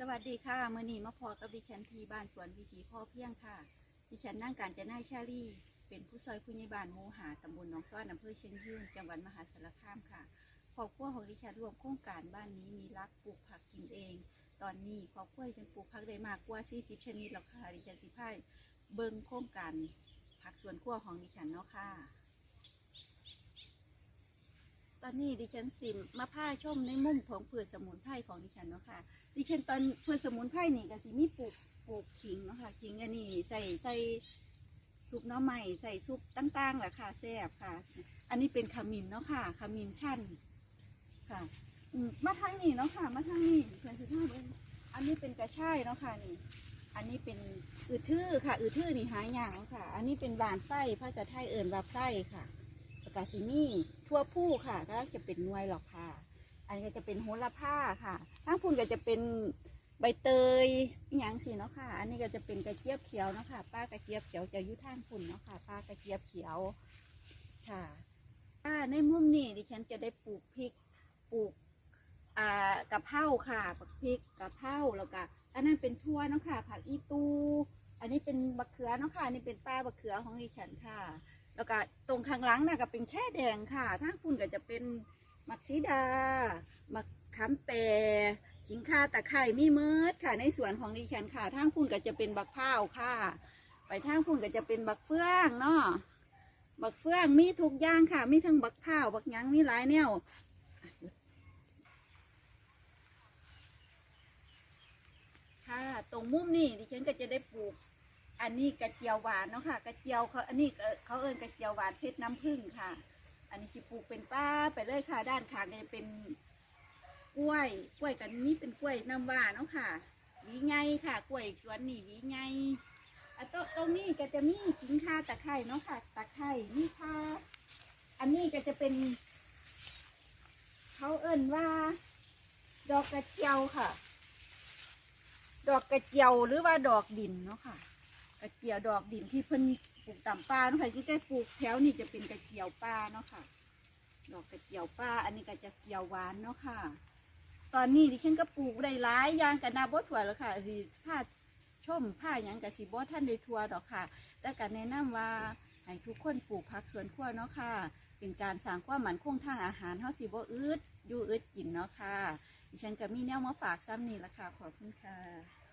สวัสดีค่ะมือนี้มาพอกับดิฉันทีบ้านสวนวิถีพ่อเพียงค่ะ ดิฉันนั่งการจะน่ายชาลีเป็นผู้ซอยผู้ใหญ่บ้านหมูหาตำบลหนองซ้อนอำเภอเชียงยืนจังหวัดมหาสารคามค่ะครอบครัวของดิฉันรวมโครงการบ้านนี้มีรักปลูกผักกินเอง ตอนนี้ครอบครัวดิฉันปลูกผักได้มากกว่า 40 ชนิดแล้วค่ะดิฉันสิพายเบิ่งโครงการผักสวนครัวของดิฉันเนาะค่ะ ตอนนี้ดิฉันสิมาผ้าชมในมุมของพืชสมุนไพรของดิฉันเนาะค่ะ ดิฉันตอนพืชสมุนไพรนี่ก็สิมีปลูกปลูกขิงเนาะค่ะขิงอันนี้ใส่ใส่ซุปน้ำใหม่ใส่ซุปต่างๆแหละค่ะแซ่บค่ะ อันนี้เป็นขมิ้นเนาะค่ะขมิ้นชั่นค่ะอืมมาทางนี้เนาะค่ะ มาทางนี้เพื่อนคือท่าเบิ่งอันนี้เป็นกระชายเนาะค่ะนี่ อันนี้เป็นอืดทื่อค่ะ อืดทื่อนี่หายากเนาะค่ะ อันนี้เป็นบานไส้ภาษาไทยเอิ่นว่าไส้ค่ะประกาศที่นี่ทั่วผู้ค่ะก็จะเป็นนวยหรอกค่ะ นนี้ก็จะเป็นโหระพาค่ะทางพุ่นก็จะเป็นใบเตยอหย่างสิเนาะค่ะ อันนี้ก็จะเป็นกระเจี๊ยบเขียวเนาะค่ะ ป้ากระเจี๊ยบเขียวจะอยู่างพุ่นเนาะค่ะ ป้ากระเจี๊ยบเขียวค่ะอ่าในมุมนี้ดิฉันจะได้ปลูกพริก ปลูกอ่ากะเพราค่ะผักพริกกะเพราแล้วก็อันนั้นเป็นทั่วเนาะค่ะ ผักอีตู อันนี้เป็นบักเขือเนาะค่ะ อันนี่เป็นป้าบักเขือของดิฉันค่ะ แล้วก็ตรงข้างหลังน่ะก็เป็นแค่แดงค่ะทางคุณก็จะเป็น มักซีดามักขามแปรขิงข่าตะไคร่มีเมิดค่ะ ในสวนของดิฉันค่ะทางคุณก็จะเป็นบักพร้าวค่ะ ไปทางคุณก็จะเป็นบักเฟืองเนาะบักเฟืองมีทุกอย่างค่ะ มีทั้งบักพร้าวบักยังมีหลายแนวค่ะตรงมุมนี่ดิฉันก็จะได้ปลูก อันนี้กระเจียวหวานเนาะค่ะ กระเจียวเขาอันนี้เขาเอิ้นกระเจียวหวานเพชรน้ำผึ้งค่ะ อันนี้สิปลูกเป็นป้าไปเลยค่ะ ด้านข้างก็จะเป็นกล้วย กล้วยกันนี่เป็นกล้วยน้ำว้าเนาะค่ะหวีไงค่ะ กล้วยสวนนี่หวีไงอะตรงตรงนี้ก็จะมีขิงข่าตะไคร่เนาะค่ะตะไคร่นี่ค่ะ อันนี้ก็จะเป็น เขาเอิ้นว่า ดอกกระเจียวค่ะ ดอกกระเจียวหรือว่าดอกดินเนาะค่ะ กระเจียวดอกดินที่เพิ่นปลูกตามป่าเนาะค่ะที่ได้ปลูกแถวนี่จะเป็นกระเจียวป่าเนาะค่ะ ดอกกระเจียวป่าอันนี้ก็จะเจียวหวานเนาะค่ะ ตอนนี้ดิฉันก็ปลูกได้หลายอย่างกันนาบดถั่วแล้วค่ะสิผ้าชมผ้าหยังกับสีบดท่านได้ทั่วดอกค่ะ แต่การแนะนำว่าให้ทุกคนปลูกผักสวนครัวเนาะค่ะ เป็นการสร้างความหมั่นคงทางอาหารเฮาสิบ่อึดอยู่อึดกินเนาะค่ะ ดิฉันก็มีแนวมาฝากซ้ำนี่ละค่ะ ขอบคุณค่ะ